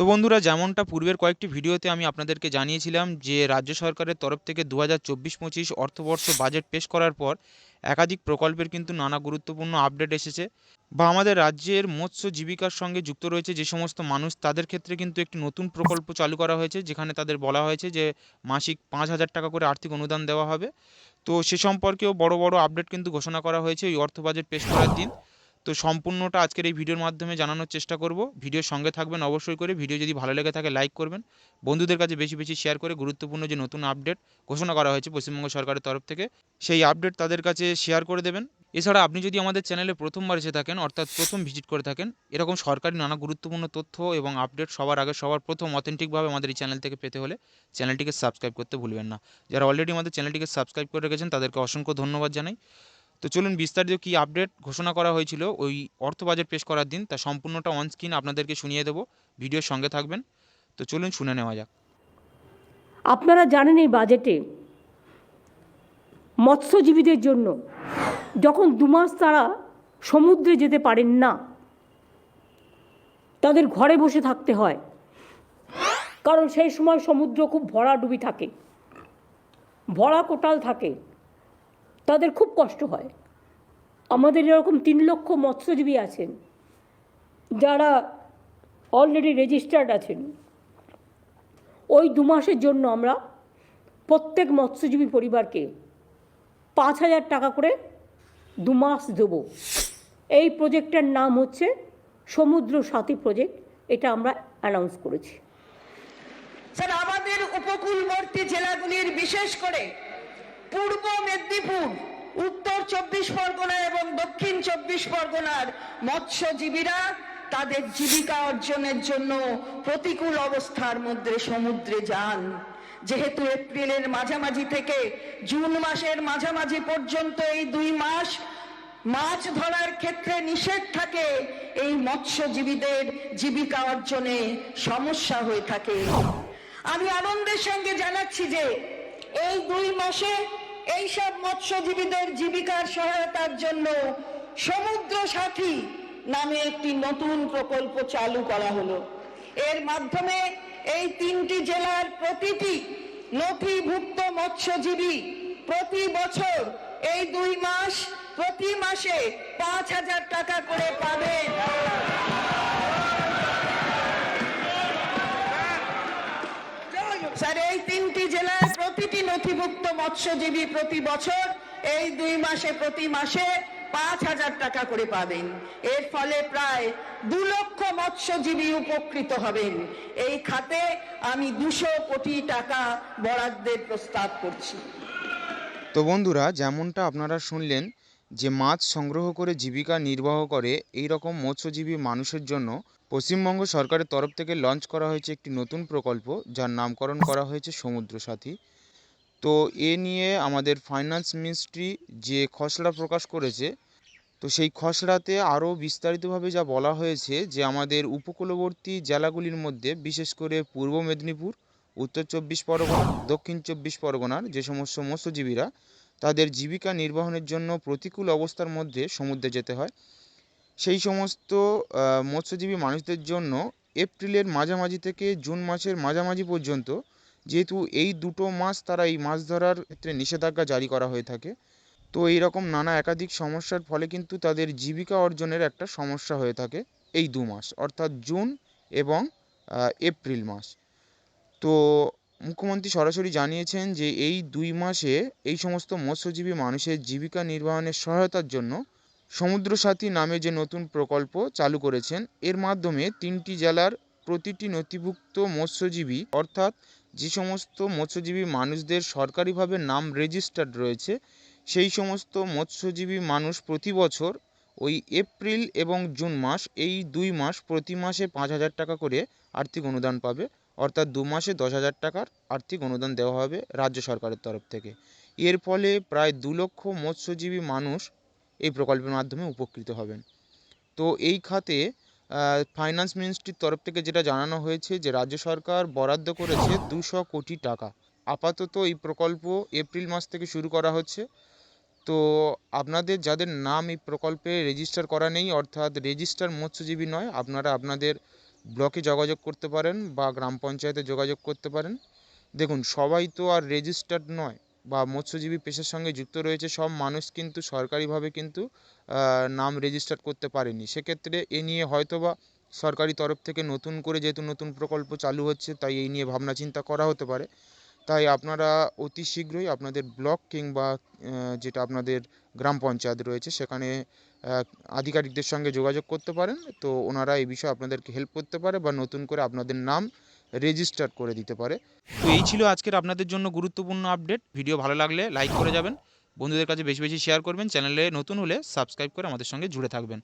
তো বন্ধুরা, যেমনটা পূর্বের কয়েকটি ভিডিওতে আমি আপনাদেরকে জানিয়েছিলাম যে, রাজ্য সরকারের তরফ থেকে দু হাজার চব্বিশ পঁচিশ অর্থবর্ষ বাজেট পেশ করার পর একাধিক প্রকল্পের কিন্তু নানা গুরুত্বপূর্ণ আপডেট এসেছে বা আমাদের রাজ্যের মৎস্য জীবিকার সঙ্গে যুক্ত রয়েছে যে সমস্ত মানুষ, তাদের ক্ষেত্রে কিন্তু একটি নতুন প্রকল্প চালু করা হয়েছে, যেখানে তাদের বলা হয়েছে যে, মাসিক পাঁচ হাজার টাকা করে আর্থিক অনুদান দেওয়া হবে। তো সে সম্পর্কেও বড় বড় আপডেট কিন্তু ঘোষণা করা হয়েছে এই অর্থ বাজেট পেশ করার দিন। তো সম্পূর্ণটা আজকের এই ভিডিওর মাধ্যমে জানানোর চেষ্টা করব। ভিডিওর সঙ্গে থাকবেন অবশ্যই করে। ভিডিও যদি ভালো লেগে থাকে লাইক করবেন। বন্ধুদের কাছে বেশি বেশি শেয়ার করে গুরুত্বপূর্ণ যে নতুন আপডেট ঘোষণা করা হয়েছে পশ্চিমবঙ্গ সরকারের তরফ থেকে, সেই আপডেট তাদের কাছে শেয়ার করে দেবেন। এছাড়া আপনি যদি আমাদের চ্যানেলে প্রথমবার এসে থাকেন, অর্থাৎ প্রথম ভিজিট করে থাকেন, এরকম সরকারি নানা গুরুত্বপূর্ণ তথ্য এবং আপডেট সবার আগে, সবার প্রথম অথেন্টিকভাবে আমাদের এই চ্যানেল থেকে পেতে হলে চ্যানেলটিকে সাবস্ক্রাইব করতে ভুলবেন না। যারা অলরেডি আমাদের চ্যানেলটিকে সাবস্ক্রাইব করে রেখেছেন, তাদেরকে অসংখ্য ধন্যবাদ জানাই। তো চলুন বিস্তারিত কী আপডেট ঘোষণা করা হয়েছিল, ওই অর্থ বাজেট পেশ করার দিন, তা সম্পূর্ণটা অন স্ক্রিন আপনাদেরকে শুনিয়ে দেবো, ভিডিওর সঙ্গে থাকবেন। তো চলুন শুনে নেওয়া যাক। আপনারা জানেন এই বাজেটে মৎস্যজীবীদের জন্য যখন দু মাস তারা সমুদ্রে যেতে পারেন না, তাদের ঘরে বসে থাকতে হয়। কারণ সেই সময় সমুদ্র খুব ভরাডুবি থাকে, ভরা কোটাল থাকে। তাদের খুব কষ্ট হয়। আমাদের এরকম তিন লক্ষ মৎস্যজীবী আছেন, যারা অলরেডি রেজিস্টার্ড আছেন। ওই দু মাসের জন্য আমরা প্রত্যেক মৎস্যজীবী পরিবারকে পাঁচ হাজার টাকা করে দু মাস দেবো। এই প্রজেক্টের নাম হচ্ছে সমুদ্র সাথী প্রজেক্ট, এটা আমরা অ্যানাউন্স করেছি। স্যার, আমাদের উপকূলবর্তী জেলাগুলির বিশেষ করে পূর্ব মেদিনীপুর, উত্তর চব্বিশ পরগনা এবং দক্ষিণ চব্বিশ পরগনার মৎস্যজীবীরা তাদের জীবিকা অর্জনের জন্য প্রতিকূল অবস্থার মধ্যে সমুদ্রে যান। যেহেতু এপ্রিলের মাঝামাঝি থেকে জুন মাসের মাঝামাঝি পর্যন্ত এই দুই মাস মাছ ধরার ক্ষেত্রে নিষেধ থাকে, এই মৎস্যজীবীদের জীবিকা অর্জনে সমস্যা হয়ে থাকে। আমি আনন্দের সঙ্গে জানাচ্ছি যে এই দুই মাসে এইসব মৎস্যজীবীদের জীবিকার সহায়তার জন্য সমুদ্র সাথী নামে একটি নতুন প্রকল্প চালু করা হলো। এর মাধ্যমে এই তিনটি জেলার প্রতিটি নথিভুক্ত মৎস্যজীবী প্রতি বছর এই দুই মাস, প্রতি মাসে পাঁচ হাজার টাকা করে পাবেন। স্যার, এই তিনটি জেলার প্রতিটি নথিভুক্ত মৎস্যজীবী প্রতি বছর এই দুই মাসে, প্রতি মাসে পাঁচ হাজার টাকা করে পাবেন। এর ফলে প্রায় দু লক্ষ মৎস্যজীবী উপকৃত হবেন। এই খাতে আমি দুশো কোটি টাকা বরাদ্দের প্রস্তাব করছি। তো বন্ধুরা, যেমনটা আপনারা শুনলেন যে মাছ সংগ্রহ করে জীবিকা নির্বাহ করে এই রকম মৎস্যজীবী মানুষের জন্য পশ্চিমবঙ্গ সরকারের তরফ থেকে লঞ্চ করা হয়েছে একটি নতুন প্রকল্প, যার নামকরণ করা হয়েছে সমুদ্র সাথী তো এ নিয়ে আমাদের ফাইন্যান্স মিনিস্ট্রি যে খসড়া প্রকাশ করেছে, তো সেই খসড়াতে আরও বিস্তারিতভাবে যা বলা হয়েছে যে আমাদের উপকূলবর্তী জেলাগুলির মধ্যে, বিশেষ করে পূর্ব মেদিনীপুর, উত্তর চব্বিশ পরগনা, দক্ষিণ চব্বিশ পরগনার যে সমস্ত মৎস্যজীবীরা, তাদের জীবিকা নির্বাহনের জন্য প্রতিকূল অবস্থার মধ্যে সমুদ্রে যেতে হয়। সেই সমস্ত মৎস্যজীবী মানুষদের জন্য এপ্রিলের মাঝামাঝি থেকে জুন মাসের মাঝামাঝি পর্যন্ত যেহেতু এই দুটো মাস তারা এই মাছ ধরার ক্ষেত্রে নিষেধাজ্ঞা জারি করা হয়ে থাকে, তো এইরকম নানা একাধিক সমস্যার ফলে কিন্তু তাদের জীবিকা অর্জনের একটা সমস্যা হয়ে থাকে এই দু মাস, অর্থাৎ জুন এবং এপ্রিল মাস। তো মুখ্যমন্ত্রী সরাসরি জানিয়েছেন যে এই দুই মাসে এই সমস্ত মৎস্যজীবী মানুষের জীবিকা নির্বাহনের সহায়তার জন্য সমুদ্র সাথী নামে যে নতুন প্রকল্প চালু করেছেন, এর মাধ্যমে তিনটি জেলার প্রতিটি নথিভুক্ত মৎস্যজীবী, অর্থাৎ যে সমস্ত মৎস্যজীবী মানুষদের সরকারিভাবে নাম রেজিস্টার্ড রয়েছে, সেই সমস্ত মৎস্যজীবী মানুষ প্রতি বছর ওই এপ্রিল এবং জুন মাস, এই দুই মাস প্রতি মাসে পাঁচ হাজার টাকা করে আর্থিক অনুদান পাবে, অর্থাৎ দু মাসে দশ হাজার টাকার আর্থিক অনুদান দেওয়া হবে রাজ্য সরকারের তরফ থেকে। এর ফলে প্রায় দু লক্ষ মৎস্যজীবী মানুষ এই প্রকল্পের মাধ্যমে উপকৃত হবেন। তো এই খাতে ফাইন্যান্স মিনিস্ট্রির তরফ থেকে যেটা জানানো হয়েছে যে, রাজ্য সরকার বরাদ্দ করেছে দুশো কোটি টাকা। আপাতত এই প্রকল্প এপ্রিল মাস থেকে শুরু করা হচ্ছে। তো আপনাদের, যাদের নাম এই প্রকল্পে রেজিস্টার করা নেই, অর্থাৎ রেজিস্টার মৎস্যজীবী নয়, আপনারা আপনাদের ব্লকে যোগাযোগ করতে পারেন বা গ্রাম পঞ্চায়েতে যোগাযোগ করতে পারেন। দেখুন, সবাই তো আর রেজিস্টার্ড নয়। বা মৎস্যজীবী পেশার সঙ্গে যুক্ত রয়েছে, সব মানুষ কিন্তু সরকারিভাবে কিন্তু নাম রেজিস্টার করতে পারেনি। সেক্ষেত্রে এ নিয়ে হয়তোবা সরকারি তরফ থেকে নতুন করে যেহেতু নতুন প্রকল্প চালু হচ্ছে, তাই এই নিয়ে ভাবনা চিন্তা করা হতে পারে। তাই আপনারা অতি শীঘ্রই আপনাদের ব্লক কিংবা যেটা আপনাদের গ্রাম পঞ্চায়েত রয়েছে, সেখানে আধিকারিকদের সঙ্গে যোগাযোগ করতে পারেন। তো ওনারা এই বিষয়ে আপনাদেরকে হেল্প করতে পারে বা নতুন করে আপনাদের নাম রেজিস্টার করে দিতে পারে। তো এই ছিল আজকের আপনাদের জন্য গুরুত্বপূর্ণ আপডেট ভিডিও ভালো লাগলে লাইক করে যাবেন। বন্ধুদের কাছে বেশি বেশি শেয়ার করবেন। চ্যানেলে নতুন হলে সাবস্ক্রাইব করে আমাদের সঙ্গে জুড়ে থাকবেন।